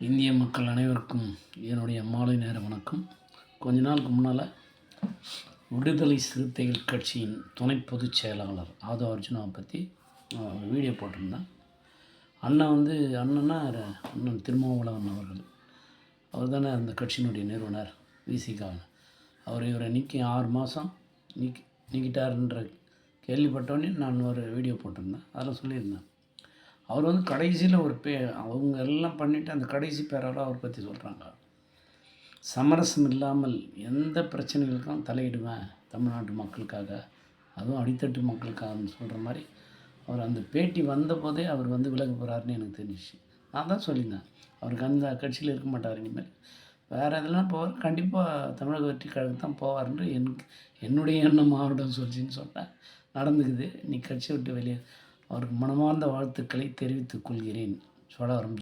இந்திய மக்கள் அனைவருக்கும் என்னுடைய மாலை நேர வணக்கம். கொஞ்ச நாளுக்கு முன்னால் விடுதலை சிறுத்தைகள் கட்சியின் துணை பொதுச் செயலாளர் ஆதோ அர்ஜுனாவை பற்றி வீடியோ போட்டிருந்தேன். அண்ணன் வந்து அண்ணன்னா அண்ணன் திருமாவளவன் அவர்கள். அவர் தானே அந்த கட்சியினுடைய நிறுவனர் விசிகா அவர் இவரை நீக்கி ஆறு மாதம் நீக்கி நீக்கிட்டாருன்ற கேள்விப்பட்டோடனே நான் ஒரு வீடியோ போட்டிருந்தேன். அதில் சொல்லியிருந்தேன். அவர் வந்து கடைசியில் ஒரு பே அவங்க எல்லாம் பண்ணிவிட்டு அந்த கடைசி பேரோட அவர் பற்றி சொல்கிறாங்க சமரசம் இல்லாமல் எந்த பிரச்சனைகளுக்கும் தலையிடுவேன் தமிழ்நாட்டு மக்களுக்காக. அதுவும் அடித்தட்டு மக்களுக்காகன்னு சொல்கிற மாதிரி அவர் அந்த பேட்டி வந்தபோதே அவர் வந்து விலக போகிறாருன்னு எனக்கு தெரிஞ்சிச்சு. நான் தான் சொல்லியிருந்தேன். அவருக்கு அந்த கட்சியில் இருக்க மாட்டார் இனிமேல். வேறு எதெல்லாம் போவார். கண்டிப்பாக தமிழக வெற்றி கழகம் தான் போவார்னு எனக்கு என்னுடைய எண்ணம் மாவட்டம் சொல்லிச்சின்னு சொன்னேன். நடந்துக்குது. நீ கட்சி விட்டு வெளியே அவருக்கு மனமார்ந்த வாழ்த்துக்களை தெரிவித்துக் கொள்கிறேன். சோழவரம்